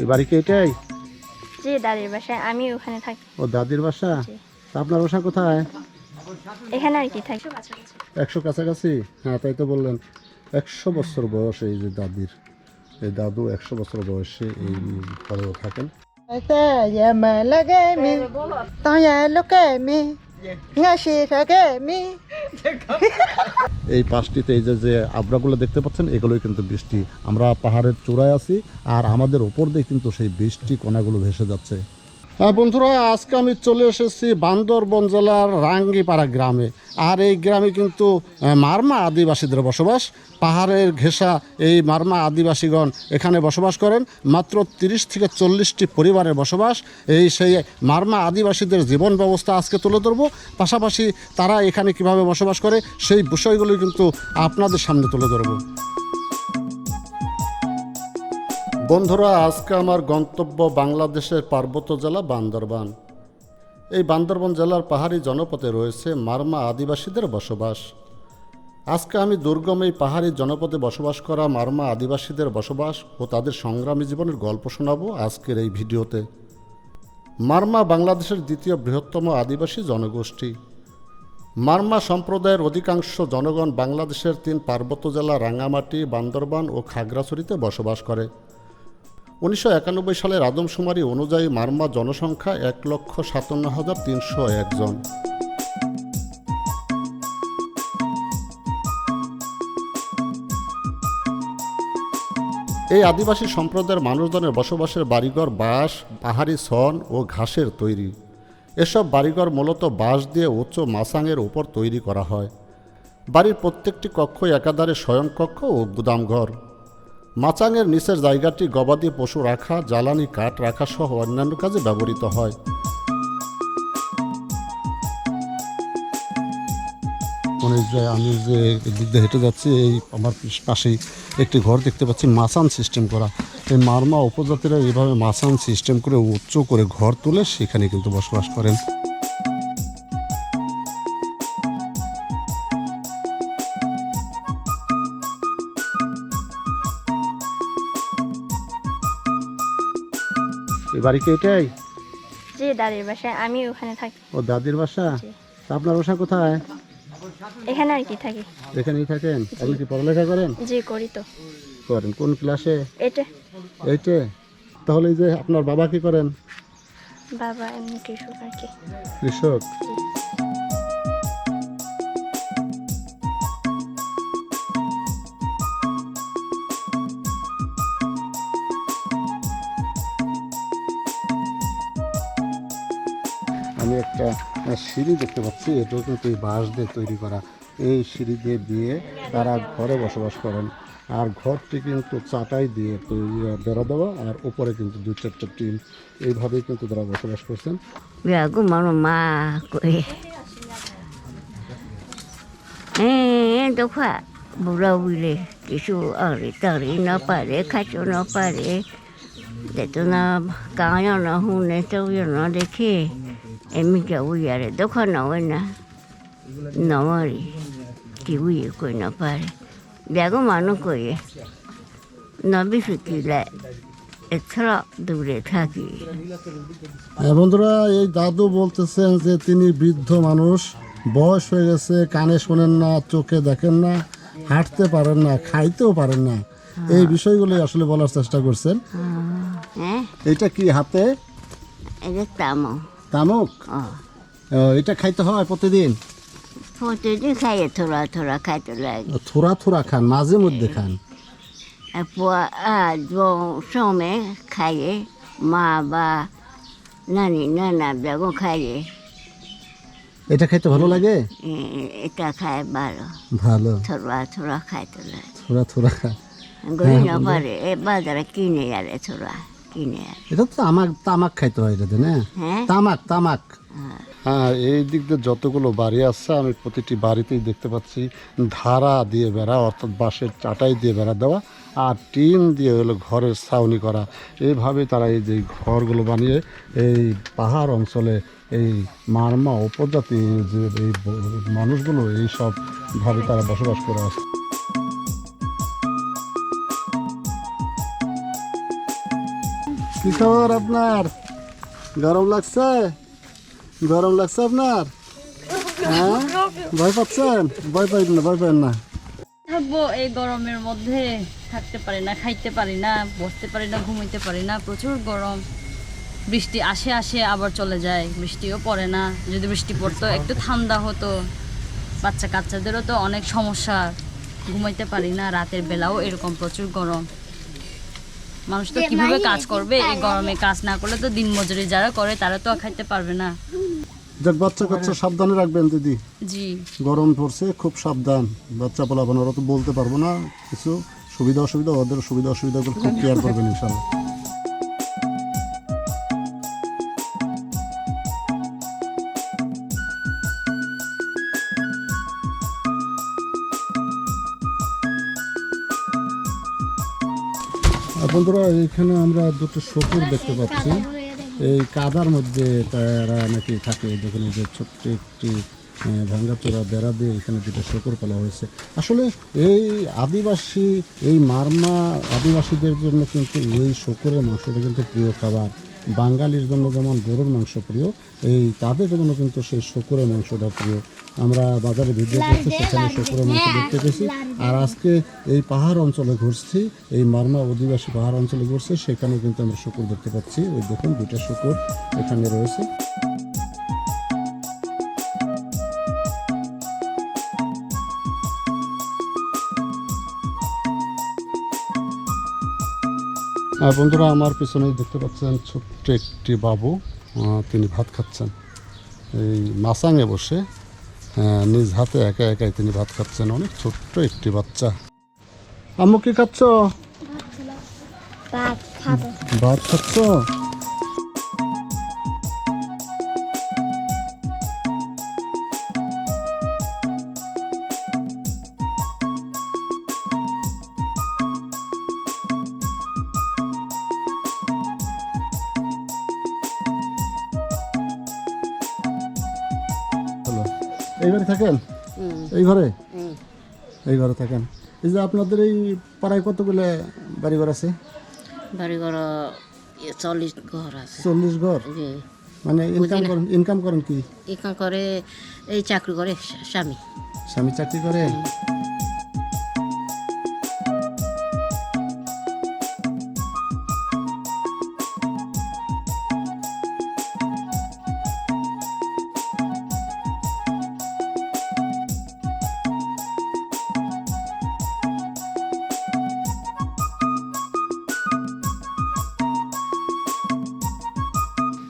এই বাড়ি কি এটাই? জি দাদির বাসায়। আমি ওখানে থাকি। ও দাদির বাসা? তা আপনার বাসা কোথায়? এখানে আর কি থাকি। একশো কাছাকাছি? হ্যাঁ তাই তো বললেন। একশো বছর বয়স এই যে দাদির। এই দাদু একশো বছর বয়সে এই থাকেন। ta ya ma mi এই পাশটিতে এই যে যে আবরাগুলো দেখতে পাচ্ছেন, এগুলোই কিন্তু বৃষ্টি। আমরা পাহাড়ের চূড়ায় আছি, আর আমাদের ওপর দিয়ে কিন্তু সেই বৃষ্টি কণাগুলো ভেসে যাচ্ছে। হ্যাঁ বন্ধুরা, আজকে আমি চলে এসেছি বান্দরবন জেলার রাঙ্গিপাড়া গ্রামে। আর এই গ্রামে কিন্তু মারমা আদিবাসীদের বসবাস। পাহাড়ের ঘেঁষা এই মারমা আদিবাসীগণ এখানে বসবাস করেন। মাত্র তিরিশ থেকে চল্লিশটি পরিবারের বসবাস। এই সেই মারমা আদিবাসীদের জীবন ব্যবস্থা আজকে তুলে ধরবো। পাশাপাশি তারা এখানে কীভাবে বসবাস করে, সেই বিষয়গুলো কিন্তু আপনাদের সামনে তুলে ধরবো। বন্ধুরা, আজকে আমার গন্তব্য বাংলাদেশের পার্বত্য জেলা বান্দরবান। এই বান্দরবান জেলার পাহাড়ি জনপদে রয়েছে মারমা আদিবাসীদের বসবাস। আজকে আমি দুর্গম এই পাহাড়ি জনপদে বসবাস করা মারমা আদিবাসীদের বসবাস ও তাদের সংগ্রামী জীবনের গল্প শোনাবো আজকের এই ভিডিওতে। মারমা বাংলাদেশের দ্বিতীয় বৃহত্তম আদিবাসী জনগোষ্ঠী। মারমা সম্প্রদায়ের অধিকাংশ জনগণ বাংলাদেশের তিন পার্বত্য জেলা রাঙ্গামাটি বান্দরবান ও খাগড়াছড়িতে বসবাস করে। উনিশশো একানব্বই সালের আদমশুমারি অনুযায়ী মারমা জনসংখ্যা এক লক্ষ সাতান্ন হাজার তিনশো একজন। এই আদিবাসী সম্প্রদায়ের মানুষজনের বসবাসের বাড়িঘর বাঁশ, পাহাড়ি সন ও ঘাসের তৈরি। এসব বাড়িঘর মূলত বাঁশ দিয়ে উচ্চ মাসাঙের উপর তৈরি করা হয়। বাড়ির প্রত্যেকটি কক্ষ একাধারে শয়নকক্ষ ও গুদামঘর। মাচাঙের নিচের জায়গাটি গবাদি পশু রাখা, জ্বালানি কাঠ রাখা সহ অন্যান্য কাজে ব্যবহৃত হয়। মানে যে আমি যে দিয়ে হেঁটে যাচ্ছি, এই আমার পাশেই একটি ঘর দেখতে পাচ্ছি মাসান সিস্টেম করা। এই মারমা উপজাতিরা এভাবে মাসান সিস্টেম করে উচ্চ করে ঘর তুলে সেখানে কিন্তু বসবাস করেন। বাড়ি কি এটাই? জি দাদির বাসায়। আমি ওখানে থাকি। ও দাদির বাসা? তা আপনার বাসা কোথায়? এখানে আর কি থাকি। এখানেই থাকেন? আপনি কি পড়ালেখা করেন? জি করি তো। করেন। কোন ক্লাসে? এটে এইটে? তাহলে যে আপনার বাবা কি করেন? বাবা এমনি কৃষক আর কি। কৃষক? আমি একটা সিঁড়ি দেখতে পাচ্ছি এটাও কিন্তু এই বাঁশ দিয়ে তৈরি করা। এই সিঁড়ি দিয়ে দিয়ে তারা ঘরে বসবাস করেন। আর ঘরটি কিন্তু চাটাই দিয়ে তৈরি বেড়া দেওয়া আর উপরে কিন্তু দু চারটা টিন। এইভাবেই কিন্তু তারা বসবাস করছেন। Ya aku mau ma kue. Eh, tu kha bula wile kisu ari tari na pare kacho na pare. De tu na এমনিতে উই আরে দোকান হবে না নমরে কি উই কই না পারে দেখো মানু কইয়ে নবী শুকিলে এছাড়া দূরে থাকি বন্ধুরা এই দাদু বলতেছেন যে তিনি বৃদ্ধ মানুষ বয়স হয়ে গেছে কানে শোনেন না চোখে দেখেন না হাঁটতে পারেন না খাইতেও পারেন না। এই বিষয়গুলো আসলে বলার চেষ্টা করছেন। এটা কি হাতে? এটা তামা। তামুক Oh. এটা খাইতে হয় প্রতিদিন kaya tora tora kaya tu lagi. থোড়া থোড়া খান মাঝে মধ্যে খান ah some kaya ma ba nani nana bago kaya. এটা খাইতে ভালো লাগে Eh kaya balo. ভালো Tora tora kaya tu lagi. থোড়া থোড়া খান Gori na pare eh badara kini yare yare. এটা তো তামাক তামাক খাইতে হয় এটাতে না? Eh? তামাক তামাক। হ্যাঁ। এই দিক দিয়ে যতগুলো বাড়ি আছে আমি প্রতিটি বাড়িতেই দেখতে পাচ্ছি ধারা দিয়ে বেড়া অর্থাৎ বাঁশের চাটাই দিয়ে বেড়া দেওয়া আর টিন দিয়ে হলো ঘরের ছাউনি করা। এইভাবে তারা এই যে ঘরগুলো বানিয়ে এই পাহাড় অঞ্চলে এই মারমা উপজাতি যে এই মানুষগুলো এই সবভাবে তারা বসবাস করে আসছে। কি খবর আপনার? গরম লাগছে? গরম লাগছে আপনার? হ্যাঁ? ভয় পাচ্ছেন? ভয় পাইবেন না, ভয় পাইবেন না। থাকব এই গরমের মধ্যে। থাকতে পারি না, খাইতে পারি না, বসতে পারি না, ঘুমাইতে পারি না। প্রচুর গরম। বৃষ্টি আসে আসে আবার চলে যায়, বৃষ্টিও পড়ে না। যদি বৃষ্টি পড়তো, একটু ঠান্ডা হতো। বাচ্চা কাচ্চাদেরও তো অনেক সমস্যা। ঘুমাইতে পারি না, রাতের বেলাও এরকম প্রচুর গরম। মানুষ তো কীভাবে কাজ করবে? এই গরমে কাজ না করলে তো দিন মজুরি যারা করে তারা তো খাইতে পারবে না। যাক বাচ্চা কাচ্চা সাবধানে রাখবেন দিদি। জি। গরম পড়ছে খুব সাবধান। বাচ্চা পোলাপান ওরা তো বলতে পারব না কিছু। সুবিধা অসুবিধা ওদের সুবিধা অসুবিধাগুলো খুব কেয়ার করবেন ইনশাল্লাহ। বন্ধুরা এইখানে আমরা দুটো শকুর দেখতে পাচ্ছি। এই কাদার মধ্যে তারা নাকি থাকে। দেখুন যে ছোট্ট একটি ভাঙ্গাচোরা বেড়া দিয়ে এখানে দুটো শকুর পালা হয়েছে। আসলে এই আদিবাসী, এই মারমা আদিবাসীদের জন্য কিন্তু এই শকুরের মাংসটা কিন্তু প্রিয় খাবার। বাঙালির জন্য যেমন গরুর মাংস প্রিয়, এই তাদের জন্য কিন্তু সেই শকুরের মাংসটা প্রিয়। আমরা বাজারে ভিডিও করছি সেখানে শকুরের মাংস দেখতে পেয়েছি আর আজকে এই পাহাড় অঞ্চলে ঘুরছি এই মারমা অধিবাসী পাহাড় অঞ্চলে ঘুরছে সেখানে কিন্তু আমরা শুকুর দেখতে পাচ্ছি। ওই দেখুন দুইটা শুকুর এখানে রয়েছে। আর বন্ধুরা আমার পিছনে দেখতে পাচ্ছেন ছোট্ট একটি বাবু তিনি ভাত খাচ্ছেন। এই মাসাঙে বসে। নিজ হাতে একা একাই তিনি ভাত খাচ্ছেন। অনেক ছোট্ট একটি বাচ্চা। আম্মু কি খাচ্ছ? ভাত ভাত খাচ্ছ? ঘরে এই ঘরে থাকেন। এই যে আপনাদের এই পাড়ায় কতগুলো বাড়ি ঘর আছে? বাড়িঘর চল্লিশ ঘর আছে। চল্লিশ ঘর? মানে ইনকাম করেন ইনকাম করেন কি? ইনকাম করে এই চাকরি করে স্বামী। স্বামী চাকরি করে?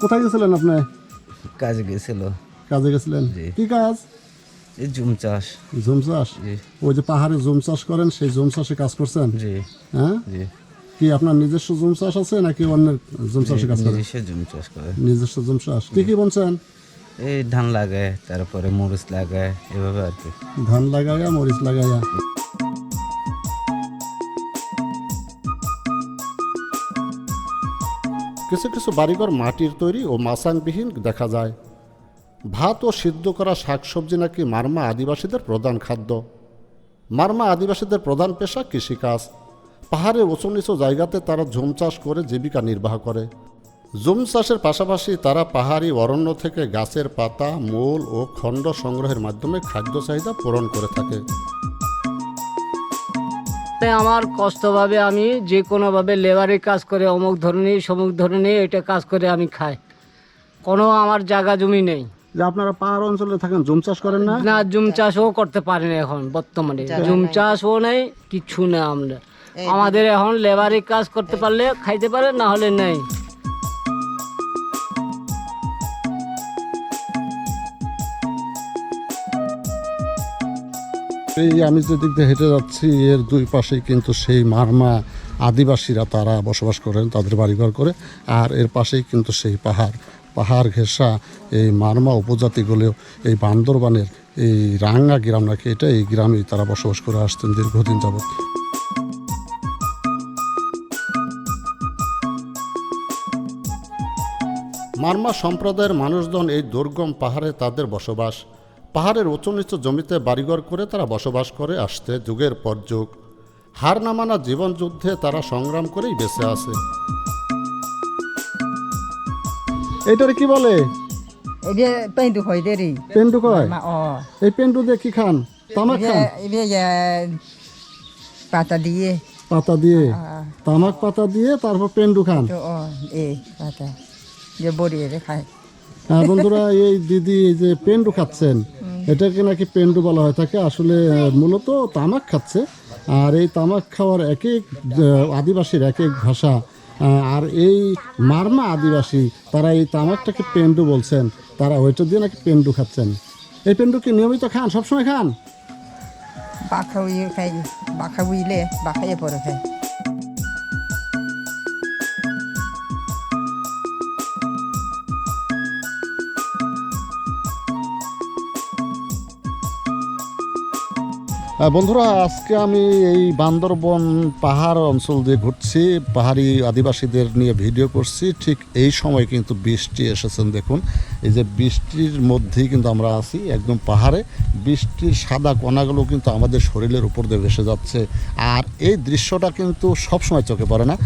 কোথায় গেছিলেন আপনি? কাজে গেছিল। কাজে গেছিলেন? কি কাজ? এই জুম চাষ। জুম চাষ? ওই যে পাহাড়ে জুম চাষ করেন সেই জুম চাষে কাজ করছেন? জি। হ্যাঁ? জি। কি আপনার নিজস্ব জুম চাষ আছে নাকি অন্যের জুম চাষে কাজ করেন? নিজস্ব জুম চাষ করে। নিজস্ব জুম চাষ। কি কি বলছেন এই ধান লাগায় তারপরে মরিচ লাগায় এভাবে আর কি। ধান লাগাইয়া মরিচ লাগাইয়া কিছু কিছু বাড়িঘর মাটির তৈরি ও মাসাংবিহীন দেখা যায়। ভাত ও সিদ্ধ করা শাকসবজি নাকি মারমা আদিবাসীদের প্রধান খাদ্য। মারমা আদিবাসীদের প্রধান পেশা কৃষিকাজ। পাহাড়ের উঁচু নিচু জায়গাতে তারা ঝুম চাষ করে জীবিকা নির্বাহ করে। জুম চাষের পাশাপাশি তারা পাহাড়ি অরণ্য থেকে গাছের পাতা, মূল ও খণ্ড সংগ্রহের মাধ্যমে খাদ্য চাহিদা পূরণ করে থাকে। তাই আমার কষ্টভাবে আমি যে কোনোভাবে লেবারের কাজ করে অমুক ধরনের সমুক ধরনের এটা কাজ করে আমি খাই। কোনো আমার জায়গা জমি নেই। যে আপনারা পাহাড় অঞ্চলে থাকেন জুম চাষ করেন না? না জুম চাষও করতে পারি না এখন বর্তমানে। জুম চাষও নেই কিচ্ছু না আমরা। আমাদের এখন লেবারের কাজ করতে পারলে খাইতে পারে না হলে নেই। এই আমি যে দিক দিয়ে হেঁটে যাচ্ছি, এর দুই পাশেই কিন্তু সেই মারমা আদিবাসীরা তারা বসবাস করেন, তাদের বাড়িঘর করে। আর এর পাশেই কিন্তু সেই পাহাড় পাহাড় ঘেঁষা এই মারমা উপজাতিগুলো এই বান্দরবানের এই রাঙ্গা গ্রাম নাকি এটা, এই গ্রামেই তারা বসবাস করে আসতেন দীর্ঘদিন যাবত মারমা সম্প্রদায়ের মানুষজন এই দুর্গম পাহাড়ে তাদের বসবাস পাহাড়ের উঁচু নিচু জমিতে বাড়িঘর করে তারা বসবাস করে আসতে যুগের পর যুগ। হার না মানা জীবন যুদ্ধে তারা সংগ্রাম করেই বেঁচে আছে। এটার কি বলে? koi deri. পেন্ডু কয় Ma. এই পেন্ডু দিয়ে কি খান? তামাক খান? ya pata পাতা দিয়ে। তামাক পাতা দিয়ে তারপর পেন্ডু খান. Dia body dia khai. হ্যাঁ বন্ধুরা এই দিদি এই যে পেন্ডু খাচ্ছেন এটাকে নাকি পেন্ডু বলা হয় থাকে আসলে মূলত তামাক খাচ্ছে আর এই তামাক খাওয়ার এক এক আদিবাসীর এক এক ভাষা আর এই মারমা আদিবাসী তারা এই তামাকটাকে পেন্ডু বলছেন তারা ওইটা দিয়ে নাকি পেন্ডু খাচ্ছেন এই পেন্ডু কি নিয়মিত খান সবসময় খান Bakawi khai. Bakawi le. Bakai apa khai. আহ, বন্ধুরা, আজকে আমি এই বান্দরবন পাহাড় অঞ্চল দিয়ে ঘুরছি, পাহাড়ি আদিবাসীদের নিয়ে ভিডিও করছি। ঠিক এই সময় কিন্তু বৃষ্টি এসেছেন, দেখুন। এই যে বৃষ্টির মধ্যেই কিন্তু আমরা আছি, একদম পাহাড়ে। বৃষ্টির সাদা কণাগুলো কিন্তু আমাদের শরীরের উপর দিয়ে ভেসে যাচ্ছে। আর এই দৃশ্যটা কিন্তু সবসময় চোখে পড়ে না।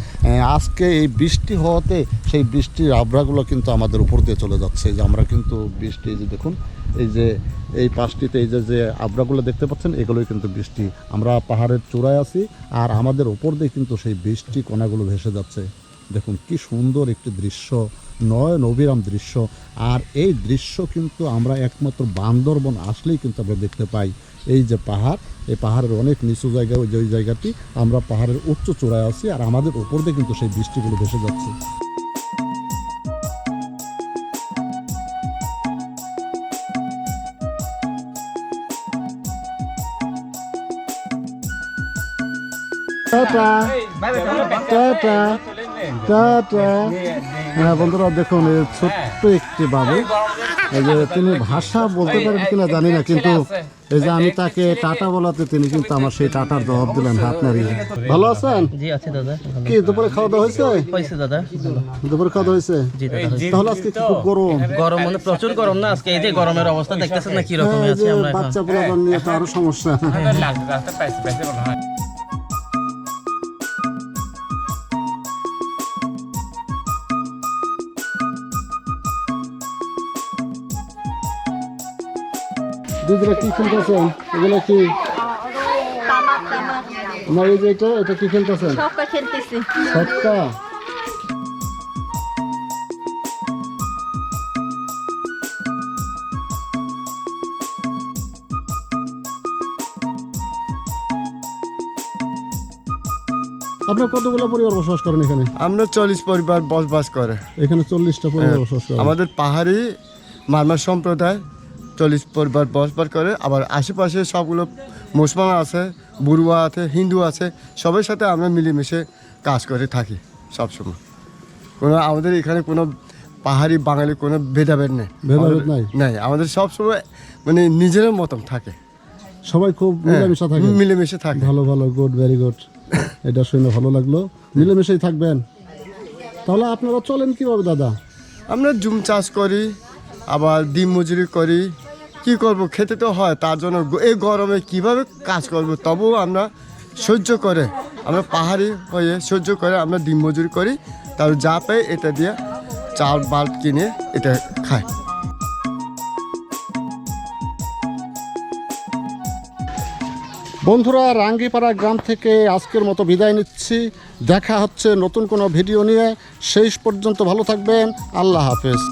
আজকে এই বৃষ্টি হওয়াতে সেই বৃষ্টির আবরাগুলো কিন্তু আমাদের উপর দিয়ে চলে যাচ্ছে। যে আমরা কিন্তু বৃষ্টি যে দেখুন এই যে, এই পাশটিতে এই যে যে আবরাগুলো দেখতে পাচ্ছেন, এগুলোই কিন্তু বৃষ্টি। আমরা পাহাড়ের চূড়ায় আছি, আর আমাদের ওপর দিয়ে কিন্তু সেই বৃষ্টি কণাগুলো ভেসে যাচ্ছে। দেখুন, কি সুন্দর একটি দৃশ্য নয়ন অবিরাম দৃশ্য। আর এই দৃশ্য কিন্তু আমরা একমাত্র বান্দরবন আসলেই কিন্তু আমরা দেখতে পাই। এই যে পাহাড়, এই পাহাড়ের অনেক নিচু জায়গা, ওই যে জায়গাটি, আমরা পাহাড়ের উচ্চ চূড়ায় আছি, আর আমাদের ওপর দিয়ে কিন্তু সেই বৃষ্টিগুলো ভেসে যাচ্ছে। টাটা টাটা টাটা হ্যাঁ বন্ধুরা দেখুন এই ছোট্ট একটি বাবু এই যে তিনি ভাষা বলতে পারেন কিনা জানি না কিন্তু এই যে আমি তাকে টাটা বলাতে তিনি কিন্তু আমার সেই টাটার জবাব দিলেন হাত নাড়িয়ে ভালো আছেন জি আছে দাদা কি দুপুরে খাওয়া দাওয়া হয়েছে হয়েছে দাদা দুপুরে খাওয়া দাওয়া হয়েছে জি দাদা তাহলে আজকে কি খুব গরম গরম মানে প্রচুর গরম না আজকে এই যে গরমের অবস্থা দেখতেছেন না কীরকম হ্যাঁ, এই আছে আমরা বাচ্চা পোলাপান নিয়ে তো আরও সমস্যা দিদিরা কি খেলতেছেন? এগুলো কি? না এই যে এটা এটা কি খেলতেছেন? ছক্কা আপনার কতগুলো পরিবার বসবাস করেন এখানে? আমরা চল্লিশ পরিবার বসবাস করে। এখানে চল্লিশটা পরিবার বসবাস করেন আমাদের পাহাড়ি মারমার সম্প্রদায়। চল্লিশ পরিবার বসবাস করে। আবার আশেপাশে সবগুলো মুসলমান আছে বুড়ুয়া আছে হিন্দু আছে সবার সাথে আমরা মিলেমিশে কাজ করে থাকি সবসময়। কোনো আমাদের এখানে কোনো পাহাড়ি বাঙালি কোনো ভেদাভেদ নেই। ভেদাভেদ নাই? নাই। আমাদের সবসময় মানে নিজের মতন থাকে। সবাই খুব মিলেমিশা থাকে। হ্যাঁ, মিলেমিশে থাকে। ভালো ভালো গুড ভেরি গুড এটা শুনে ভালো লাগল। মিলেমিশেই থাকবেন। তাহলে আপনারা চলেন কীভাবে দাদা? আমরা জুম চাষ করি আবার ডিম মজুরি করি কি করব? খেতে তো হয়, তার জন্য এই গরমে কীভাবে কাজ করব? তবুও আমরা সহ্য করে, আমরা পাহাড়ি হয়ে সহ্য করে আমরা ডিম মজুরি করি, তার যা পাই এটা দিয়ে চাল বাল কিনে এটা খাই। বন্ধুরা, রাঙ্গিপাড়া গ্রাম থেকে আজকের মতো বিদায় নিচ্ছি। দেখা হচ্ছে নতুন কোনো ভিডিও নিয়ে। শেষ পর্যন্ত ভালো থাকবেন। আল্লাহ হাফেজ।